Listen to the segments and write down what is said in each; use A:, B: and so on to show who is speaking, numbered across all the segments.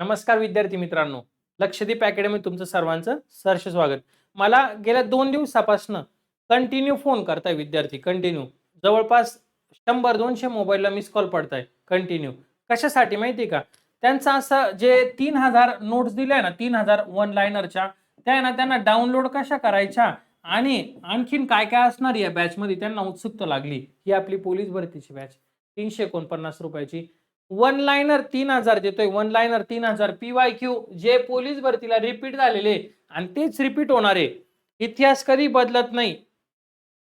A: नमस्कार विद्यार्थी मित्रांनो. लक्षदीप अकॅडमी तुमचं सर्वांचं सहर्ष स्वागत. मला गेल्या दोन दिवसापासून कंटिन्यू फोन करताय विद्यार्थी कंटिन्यू जवळपास शंभर दोनशे मोबाईलला मिस कॉल पडताय कंटिन्यू कशासाठी माहिती का? त्यांचं असं जे तीन हजार नोट्स दिल्या ना तीन हजार वन लायनरच्या त्या आहे ना त्यांना डाउनलोड कशा करायच्या आणि आणखीन काय काय असणार या बॅचमध्ये त्यांना उत्सुकता लागली. ही आपली पोलीस भरतीची बॅच तीनशे एकोणपन्नास रुपयाची. वन लायनर तीन हजार देतोय. वन लायनर तीन हजार पी वाय क्यू जे पोलीस भरतीला रिपीट झालेले आणि तेच रिपीट होणार. आहे इतिहास कधी बदलत नाही.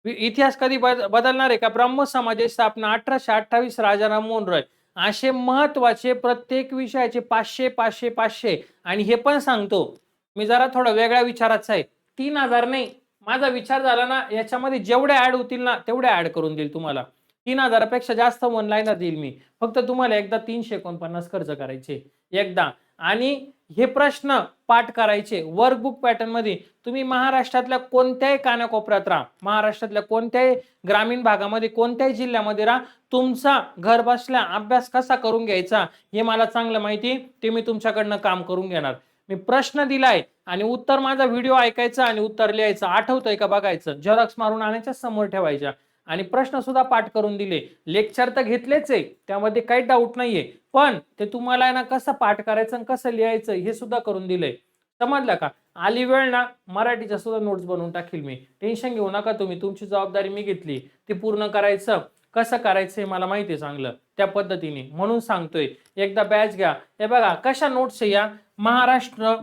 A: इतिहास कधी बदलणार आहे का? ब्रह्म समाजाची स्थापना अठराशे अठ्ठावीस राजाराम मोहन रॉय असे महत्त्वाचे प्रत्येक विषयाचे पाचशे पाचशे पाचशे. आणि हे पण सांगतो. मी जरा थोडा वेगळ्या विचाराचा आहे. तीन हजार नाही. माझा विचार झाला ना याच्यामध्ये जेवढे ऍड होतील ना तेवढे ऍड करून देईल तुम्हाला. तीन हजारापेक्षा जास्त वन लाईनर देईल मी. फक्त तुम्हाला एकदा तीनशे एकोणपन्नास खर्च करायचे. एकदा. आणि हे प्रश्न पाठ करायचे. वर्कबुक पॅटर्नमध्ये तुम्ही महाराष्ट्रातल्या कोणत्याही कानाकोपऱ्यात राहा. महाराष्ट्रातल्या कोणत्याही ग्रामीण भागामध्ये कोणत्याही जिल्ह्यामध्ये राहा. तुमचा घर बसल्या अभ्यास कसा करून घ्यायचा हे मला चांगलं माहिती ते मी तुमच्याकडनं काम करून घेणार. मी प्रश्न दिलाय आणि उत्तर माझा व्हिडिओ ऐकायचा आणि उत्तर लिहायचं. आठवतंय का बघायचं? झेरॉक्स मारून आणायच्या समोर ठेवायच्या. आणि प्रश्न सुद्धा पाठ करून दिले. लेक्चर तर घेतलेच आहे त्यामध्ये काही डाऊट नाहीये. पण ते तुम्हाला ना कसं पाठ करायचं आणि कसं लिहायचं हे सुद्धा करून दिलंय समजलं का? आली वेळ ना मराठीच्या सुद्धा नोट्स बनवून टाकील मी. टेन्शन घेऊ नका तुम्ही तुमची जबाबदारी मी घेतली. ती पूर्ण करायचं. कसं करायचं हे मला माहिती आहे चांगलं. त्या पद्धतीने. म्हणून सांगतोय. एकदा बॅच घ्या. हे बघा कशा नोट्स आहे या? महाराष्ट्र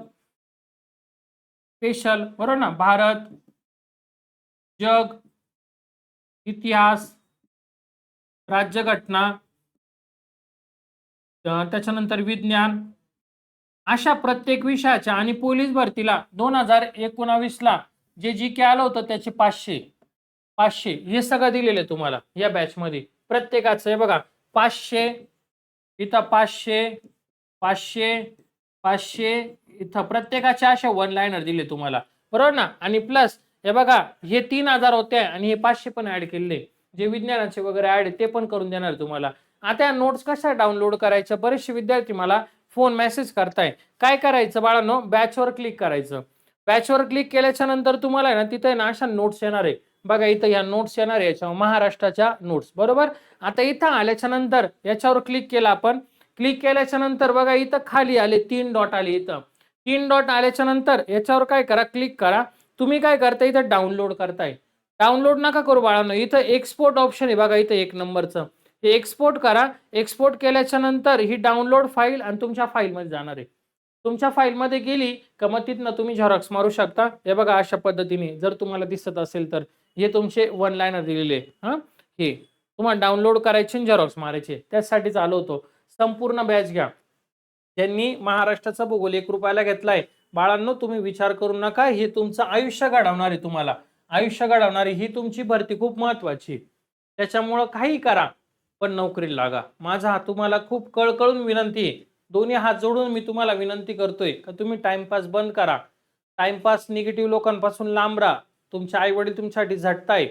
A: स्पेशल बरोबर ना? भारत जग इतिहास राज्यघटना त्याच्यानंतर विज्ञान अशा प्रत्येक विषयाच्या आणि पोलीस भरतीला दोन हजार एकोणावीसला जे जी के आलं होतं त्याचे पाचशे पाचशे हे सगळं दिलेलं आहे तुम्हाला या बॅचमध्ये. प्रत्येकाचं हे बघा पाचशे इथं पाचशे पाचशे पाचशे इथं प्रत्येकाचे असे वन लाईनर दिले तुम्हाला. बरोबर ना? आणि प्लस हे बघा हे तीन हजार होते आणि हे पाचशे पण ऍड केले. जे विज्ञानाचे वगैरे ऍड ते पण करून देणार तुम्हाला. आता या नोट्स कशा डाउनलोड करायचं? बरेचसे विद्यार्थी मला फोन मेसेज करताय काय करायचं बाळांनो? बॅचवर क्लिक करायचं. बॅचवर क्लिक केल्याच्यानंतर तुम्हाला आहे ना तिथे ना अशा नोट्स येणार आहे. बघा इथं ह्या नोट्स येणार आहे. याच्यावर महाराष्ट्राच्या नोट्स बरोबर? आता इथं आल्याच्यानंतर याच्यावर क्लिक केलं आपण. क्लिक केल्याच्यानंतर बघा इथं खाली आले तीन डॉट आले इथं. तीन डॉट आल्याच्यानंतर याच्यावर काय करा? क्लिक करा. तुम्ही काय करता इथं डाउनलोड करताय. डाउनलोड नका करू बाळांनो. इथं एक्सपोर्ट ऑप्शन आहे बघा इथं एक नंबरचं. हे एक्सपोर्ट करा. एक्सपोर्ट केल्याच्यानंतर ही डाउनलोड फाईल आणि तुमच्या फाईलमध्ये जाणार आहे. तुमच्या फाईलमध्ये गेली का मग तिथनं तुम्ही झेरॉक्स मारू शकता. हे बघा अशा पद्धतीने जर तुम्हाला दिसत असेल तर हे तुमचे वन लाईनर दिलेले हां? हे. तुम्हाला डाउनलोड करायचे आणि झेरॉक्स मारायचे. त्यासाठी चालू होतो. संपूर्ण बॅच घ्या. ज्यांनी महाराष्ट्राचा भूगोल एक रुपयाला घेतलाय बाळांनो तुम्ही विचार करू नका हे तुमचं आयुष्य घडवणार आहे तुम्हाला. आयुष्य घडवणारी ही तुमची भरती खूप महत्वाची. आहे. त्याच्यामुळं काही करा पण नोकरीला लागा. माझा हा तुम्हाला खूप कळकळून विनंती आहे. दोन्ही हात जोडून मी तुम्हाला विनंती करतोय का तुम्ही टाइमपास बंद करा. टाइमपास निगेटिव्ह लोकांपासून लांब राहा. तुमचे आई वडील तुमच्यासाठी झटताय.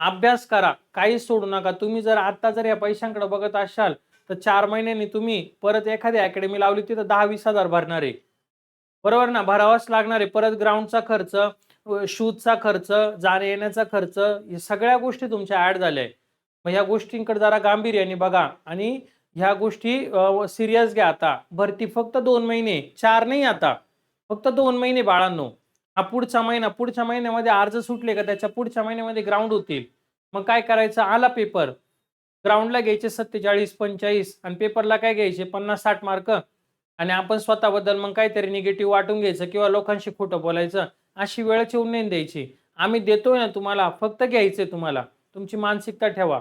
A: अभ्यास करा. काही सोडू नका. तुम्ही जर आता जर या पैशांकडे बघत असाल तर चार महिन्यांनी तुम्ही परत एखादी अकॅडमी लावली तिथं दहा वीस हजार भरणार आहे. बरोबर ना? भरावाच लागणार आहे. परत ग्राउंडचा खर्च शूजचा खर्च जाण्या येण्याचा खर्च या सगळ्या गोष्टी तुमच्या ऍड झाल्या आहे मग ह्या गोष्टींकडे जरा गांभीर्याने बघा. आणि ह्या गोष्टी सिरियस घ्या आता. भरती फक्त दोन महिने चार नाही आता. फक्त दोन महिने बाळांनो. हा पुढचा महिना पुढच्या महिन्यामध्ये अर्ज सुटले का त्याच्या पुढच्या महिन्यामध्ये ग्राउंड होतील. मग काय करायचं? आला पेपर ग्राउंडला घ्यायचे सत्तेचाळीस पंचेचाळीस आणि पेपरला काय घ्यायचे? पन्नास साठ मार्क आणि आपण स्वतःबद्दल मग काहीतरी निगेटिव्ह वाटून घ्यायचं किंवा लोकांशी खोटं बोलायचं अशी वेळच येऊन नाही द्यायची. आम्ही देतोय ना तुम्हाला फक्त घ्यायचंय तुम्हाला. तुमची मानसिकता ठेवा.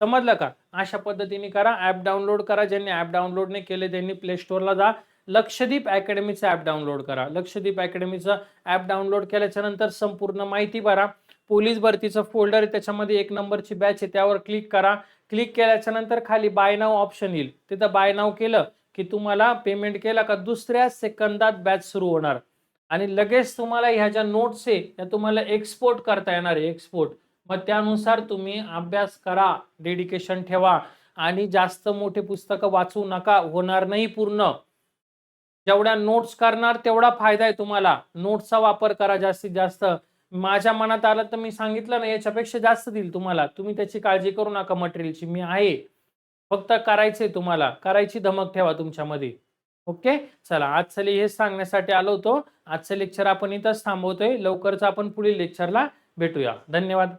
A: समजलं का? अशा पद्धतीने करा. ॲप डाउनलोड करा. ज्यांनी ॲप डाउनलोड नाही केले त्यांनी प्ले स्टोअरला जा. लक्षदीप अकॅडमीचं ॲप डाउनलोड करा. लक्षदीप अकॅडमीचं ॲप डाउनलोड केल्याच्यानंतर संपूर्ण माहिती भरा. पोलीस भरतीचं फोल्डर आहे त्याच्यामध्ये एक नंबरची बॅच आहे त्यावर क्लिक करा. क्लिक केल्याच्यानंतर खाली बाय नाव ऑप्शन येईल. तिथं बाय नाव केलं की तुम्हाला पेमेंट केला का दुसऱ्या सेकंदात बॅच सुरू होणार. आणि लगेच तुम्हाला ह्या ज्या नोट्स आहे त्या तुम्हाला एक्सपोर्ट करता येणार आहे एक्सपोर्ट मग त्यानुसार तुम्ही अभ्यास करा डेडिकेशन ठेवा आणि जास्त मोठे पुस्तकं वाचू नका होणार नाही पूर्ण. जेवढ्या नोट्स करणार तेवढा फायदा आहे तुम्हाला. नोट्सचा वापर करा जास्तीत जास्त. माझ्या मनात आलं तर मी सांगितलं ना याच्यापेक्षा जास्त देईल तुम्हाला. तुम्ही त्याची काळजी करू नका मटेरियलची मी आहे. फक्त करायचंय तुम्हाला. करायची धमक ठेवा तुमच्यामध्ये. ओके? चला आजचं हे सांगण्यासाठी आलो होतो. आजचं लेक्चर आपण इथंच थांबवतोय. लवकरच आपण पुढील लेक्चरला भेटूया. धन्यवाद.